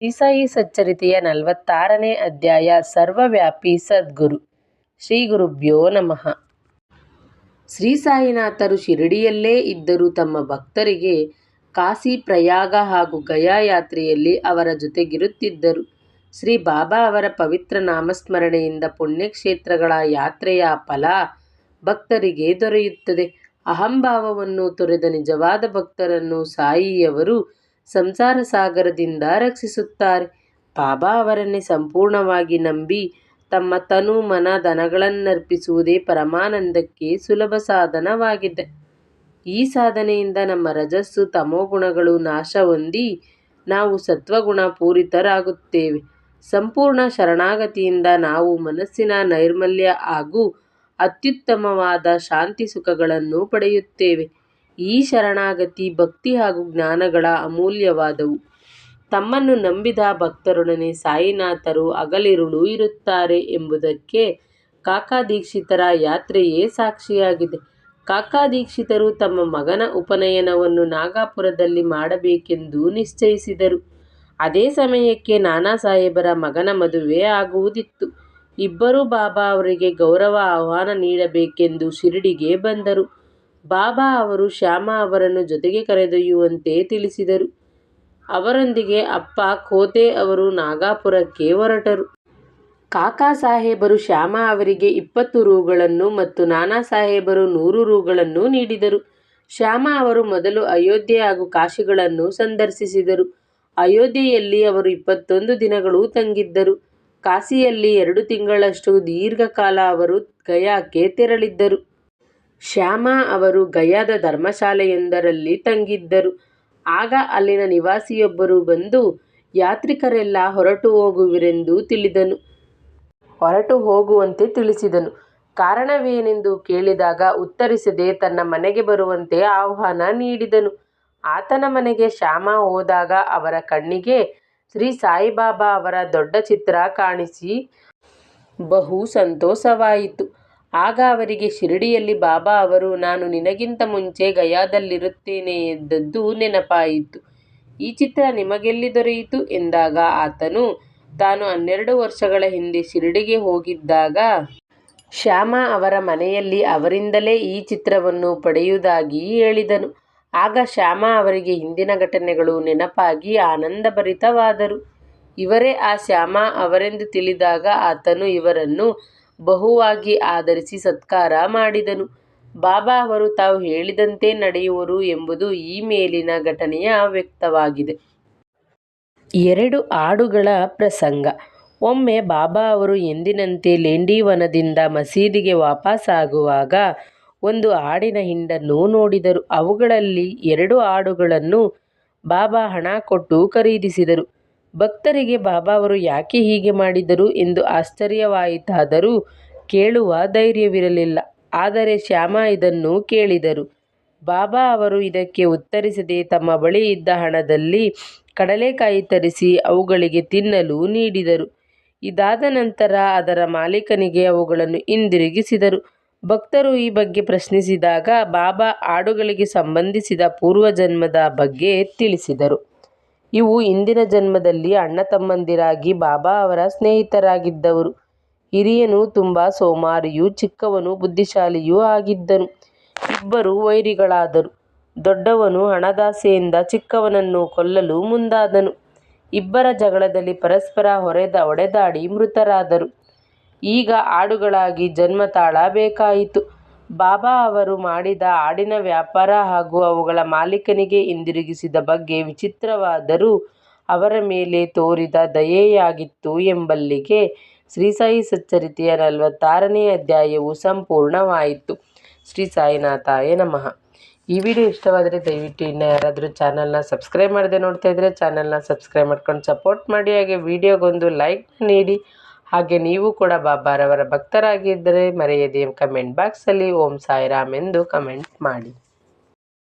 ಶ್ರೀಸಾಯಿ ಸಚ್ಚರಿತೆಯ ನಲವತ್ತಾರನೇ ಅಧ್ಯಾಯ, ಸರ್ವವ್ಯಾಪಿ ಸದ್ಗುರು. ಶ್ರೀ ಗುರುಭ್ಯೋ ನಮಃ. ಶ್ರೀ ಸಾಯಿನಾಥರು ಶಿರಡಿಯಲ್ಲೇ ಇದ್ದರೂ ತಮ್ಮ ಭಕ್ತರಿಗೆ ಕಾಶಿ ಪ್ರಯಾಗ ಹಾಗೂ ಗಯಾ ಯಾತ್ರೆಯಲ್ಲಿ ಅವರ ಜೊತೆಗಿರುತ್ತಿದ್ದರು. ಶ್ರೀ ಬಾಬಾ ಅವರ ಪವಿತ್ರ ನಾಮಸ್ಮರಣೆಯಿಂದ ಪುಣ್ಯಕ್ಷೇತ್ರಗಳ ಯಾತ್ರೆಯ ಫಲ ಭಕ್ತರಿಗೆ ದೊರೆಯುತ್ತದೆ. ಅಹಂಭಾವವನ್ನು ತೊರೆದ ನಿಜವಾದ ಭಕ್ತರನ್ನು ಸಾಯಿಯವರು ಸಂಸಾರ ಸಾಗರದಿಂದ ರಕ್ಷಿಸುತ್ತಾರೆ. ಬಾಬಾ ಅವರನ್ನೇ ಸಂಪೂರ್ಣವಾಗಿ ನಂಬಿ ತಮ್ಮ ತನು ಮನ ಧನಗಳನ್ನರ್ಪಿಸುವುದೇ ಪರಮಾನಂದಕ್ಕೆ ಸುಲಭ ಸಾಧನವಾಗಿದೆ. ಈ ಸಾಧನೆಯಿಂದ ನಮ್ಮ ರಜಸ್ಸು ತಮೋಗುಣಗಳು ನಾಶ ಹೊಂದಿ ನಾವು ಸತ್ವಗುಣ ಪೂರಿತರಾಗುತ್ತೇವೆ. ಸಂಪೂರ್ಣ ಶರಣಾಗತಿಯಿಂದ ನಾವು ಮನಸ್ಸಿನ ನೈರ್ಮಲ್ಯ ಹಾಗೂ ಅತ್ಯುತ್ತಮವಾದ ಶಾಂತಿ ಸುಖಗಳನ್ನು ಪಡೆಯುತ್ತೇವೆ. ಈ ಶರಣಾಗತಿ ಭಕ್ತಿ ಹಾಗೂ ಜ್ಞಾನಗಳ ಅಮೂಲ್ಯವಾದವು. ತಮ್ಮನ್ನು ನಂಬಿದ ಭಕ್ತರೊಡನೆ ಸಾಯಿನಾಥರು ಅಗಲಿರುಳು ಇರುತ್ತಾರೆ ಎಂಬುದಕ್ಕೆ ಕಾಕಾ ದೀಕ್ಷಿತರ ಯಾತ್ರೆಯೇ ಸಾಕ್ಷಿಯಾಗಿದೆ. ಕಾಕಾ ದೀಕ್ಷಿತರು ತಮ್ಮ ಮಗನ ಉಪನಯನವನ್ನು ನಾಗಾಪುರದಲ್ಲಿ ಮಾಡಬೇಕೆಂದು ನಿಶ್ಚಯಿಸಿದರು. ಅದೇ ಸಮಯಕ್ಕೆ ನಾನಾ ಸಾಹೇಬರ ಮಗನ ಮದುವೆ ಆಗುವುದಿತ್ತು. ಇಬ್ಬರೂ ಬಾಬಾ ಅವರಿಗೆ ಗೌರವ ಆಹ್ವಾನ ನೀಡಬೇಕೆಂದು ಶಿರಡಿಗೆ ಬಂದರು. ಬಾಬಾ ಅವರು ಶ್ಯಾಮ ಅವರನ್ನು ಜೊತೆಗೆ ಕರೆದೊಯ್ಯುವಂತೆ ತಿಳಿಸಿದರು. ಅವರೊಂದಿಗೆ ಅಪ್ಪ ಖೋತೆ ಅವರು ನಾಗಾಪುರಕ್ಕೆ ಹೊರಟರು. ಕಾಕಾ ಸಾಹೇಬರು ಶ್ಯಾಮ ಅವರಿಗೆ ಇಪ್ಪತ್ತು ರೂಗಳನ್ನು ಮತ್ತು ನಾನಾ ಸಾಹೇಬರು ನೂರು ರೂಗಳನ್ನು ನೀಡಿದರು. ಶ್ಯಾಮ ಅವರು ಮೊದಲು ಅಯೋಧ್ಯೆ ಹಾಗೂ ಕಾಶಿಗಳನ್ನು ಸಂದರ್ಶಿಸಿದರು. ಅಯೋಧ್ಯೆಯಲ್ಲಿ ಅವರು ಇಪ್ಪತ್ತೊಂದು ದಿನಗಳು ತಂಗಿದ್ದರು. ಕಾಶಿಯಲ್ಲಿ ಎರಡು ತಿಂಗಳಷ್ಟು ದೀರ್ಘಕಾಲ ಅವರು ಗಯಾಕ್ಕೆ ತೆರಳಿದ್ದರು. ಶ್ಯಾಮ ಅವರು ಗಯಾದ ಧರ್ಮಶಾಲೆಯೊಂದರಲ್ಲಿ ತಂಗಿದ್ದರು. ಆಗ ಅಲ್ಲಿನ ನಿವಾಸಿಯೊಬ್ಬರು ಬಂದು ಯಾತ್ರಿಕರೆಲ್ಲ ಹೊರಟು ಹೋಗುವಿರೆಂದು ತಿಳಿದನು. ಹೊರಟು ಹೋಗುವಂತೆ ತಿಳಿಸಿದನು. ಕಾರಣವೇನೆಂದು ಕೇಳಿದಾಗ ಉತ್ತರಿಸದೆ ತನ್ನ ಮನೆಗೆ ಬರುವಂತೆ ಆಹ್ವಾನ ನೀಡಿದನು. ಆತನ ಮನೆಗೆ ಶ್ಯಾಮ ಹೋದಾಗ ಅವರ ಕಣ್ಣಿಗೆ ಶ್ರೀ ಸಾಯಿಬಾಬಾ ಅವರ ದೊಡ್ಡ ಚಿತ್ರ ಕಾಣಿಸಿ ಬಹು ಸಂತೋಷವಾಯಿತು. ಆಗ ಅವರಿಗೆ ಶಿರಡಿಯಲ್ಲಿ, ಬಾಬಾ ಅವರು, ನಾನು ನಿನಗಿಂತ ಮುಂಚೆ ಗಯಾದಲ್ಲಿರುತ್ತೇನೆ ಎಂದದ್ದು ನೆನಪಾಯಿತು. ಈ ಚಿತ್ರ ನಿಮಗೆಲ್ಲಿ ದೊರೆಯಿತು? ಎಂದಾಗ ಆತನು, ತಾನು ಹನ್ನೆರಡು ವರ್ಷಗಳ ಹಿಂದೆ ಶಿರಡಿಗೆ ಹೋಗಿದ್ದಾಗ ಶ್ಯಾಮ ಅವರ ಮನೆಯಲ್ಲಿ ಅವರಿಂದಲೇ ಈ ಚಿತ್ರವನ್ನು ಪಡೆಯುವುದಾಗಿ ಹೇಳಿದನು. ಆಗ ಶ್ಯಾಮ ಅವರಿಗೆ ಹಿಂದಿನ ಘಟನೆಗಳು ನೆನಪಾಗಿ ಆನಂದಭರಿತವಾದರು. ಇವರೇ ಆ ಶ್ಯಾಮ ಅವರೆಂದು ತಿಳಿದಾಗ ಆತನು ಇವರನ್ನು ಬಹುವಾಗಿ ಆದರಿಸಿ ಸತ್ಕಾರ ಮಾಡಿದನು. ಬಾಬಾ ಅವರು ತಾವು ಹೇಳಿದಂತೆ ನಡೆಯುವರು ಎಂಬುದು ಈ ಮೇಲಿನ ಘಟನೆಯ ವ್ಯಕ್ತವಾಗಿದೆ. ಎರಡು ಆಡುಗಳ ಪ್ರಸಂಗ. ಒಮ್ಮೆ ಬಾಬಾ ಅವರು ಎಂದಿನಂತೆ ಲೇಂಡಿವನದಿಂದ ಮಸೀದಿಗೆ ವಾಪಸ್ಸಾಗುವಾಗ ಒಂದು ಆಡಿನ ಹಿಂಡನ್ನು ನೋಡಿದರು. ಅವುಗಳಲ್ಲಿ ಎರಡು ಆಡುಗಳನ್ನು ಬಾಬಾ ಹಣ ಕೊಟ್ಟು ಖರೀದಿಸಿದರು. ಭಕ್ತರಿಗೆ ಬಾಬಾ ಅವರು ಯಾಕೆ ಹೀಗೆ ಮಾಡಿದರು ಎಂದು ಆಶ್ಚರ್ಯವಾಯಿತಾದರೂ ಕೇಳುವ ಧೈರ್ಯವಿರಲಿಲ್ಲ. ಆದರೆ ಶ್ಯಾಮ ಇದನ್ನು ಕೇಳಿದರು. ಬಾಬಾ ಅವರು ಇದಕ್ಕೆ ಉತ್ತರಿಸದೆ ತಮ್ಮ ಬಳಿ ಇದ್ದ ಹಣದಲ್ಲಿ ಕಡಲೆಕಾಯಿ ತರಿಸಿ ಅವುಗಳಿಗೆ ತಿನ್ನಲು ನೀಡಿದರು. ಇದಾದ ನಂತರ ಅದರ ಮಾಲೀಕನಿಗೆ ಅವುಗಳನ್ನು ಹಿಂದಿರುಗಿಸಿದರು. ಭಕ್ತರು ಈ ಬಗ್ಗೆ ಪ್ರಶ್ನಿಸಿದಾಗ ಬಾಬಾ ಆಡುಗಳಿಗೆ ಸಂಬಂಧಿಸಿದ ಪೂರ್ವಜನ್ಮದ ಬಗ್ಗೆ ತಿಳಿಸಿದರು. ಇವು ಹಿಂದಿನ ಜನ್ಮದಲ್ಲಿ ಅಣ್ಣ ತಮ್ಮಂದಿರಾಗಿ ಬಾಬಾ ಅವರ ಸ್ನೇಹಿತರಾಗಿದ್ದವರು. ಹಿರಿಯನು ತುಂಬ ಸೋಮಾರಿಯೂ, ಚಿಕ್ಕವನು, ಬುದ್ಧಿಶಾಲಿಯೂ ಆಗಿದ್ದನು. ಇಬ್ಬರು ವೈರಿಗಳಾದರು. ದೊಡ್ಡವನು ಹಣದಾಸೆಯಿಂದ ಚಿಕ್ಕವನನ್ನು ಕೊಲ್ಲಲು ಮುಂದಾದನು. ಇಬ್ಬರ ಜಗಳದಲ್ಲಿ ಪರಸ್ಪರ ಹೊರೆದ ಹೊಡೆದಾಡಿ ಮೃತರಾದರು. ಈಗ ಆಡುಗಳಾಗಿ ಜನ್ಮ ತಾಳಬೇಕಾಯಿತು. ಬಾಬಾ ಅವರು ಮಾಡಿದ ಆಡಿನ ವ್ಯಾಪಾರ ಹಾಗೂ ಅವುಗಳ ಮಾಲೀಕನಿಗೆ ಹಿಂದಿರುಗಿಸಿದ ಬಗ್ಗೆ ವಿಚಿತ್ರವಾದರೂ ಅವರ ಮೇಲೆ ತೋರಿದ ದಯೆಯಾಗಿತ್ತು ಎಂಬಲ್ಲಿಗೆ ಶ್ರೀ ಸಾಯಿ ಸಚ್ಚರಿತೆಯ ನಲವತ್ತಾರನೇ ಅಧ್ಯಾಯವು ಸಂಪೂರ್ಣವಾಯಿತು. ಶ್ರೀ ಸಾಯಿನಾಥಾಯ ನಮಃ. ಈ ವಿಡಿಯೋ ಇಷ್ಟವಾದರೆ ದಯವಿಟ್ಟು ಇನ್ನು ಯಾರಾದರೂ ಚಾನಲ್ನ ಸಬ್ಸ್ಕ್ರೈಬ್ ಮಾಡದೆ ನೋಡ್ತಾ ಇದ್ದರೆ ಚಾನಲ್ನ ಸಬ್ಸ್ಕ್ರೈಬ್ ಮಾಡ್ಕೊಂಡು ಸಪೋರ್ಟ್ ಮಾಡಿ, ಹಾಗೆ ವಿಡಿಯೋಗೊಂದು ಲೈಕ್ ನೀಡಿ ಹಾಗೆ ನೀವು ಕೂಡ ಬಾಬಾರವರ ಭಕ್ತರಾಗಿದ್ದರೆ ಮರೆಯದೆ ಕಮೆಂಟ್ ಬಾಕ್ಸಲ್ಲಿ ಓಂ ಸಾಯಿರಾಮ್ ಎಂದು ಕಮೆಂಟ್ ಮಾಡಿ.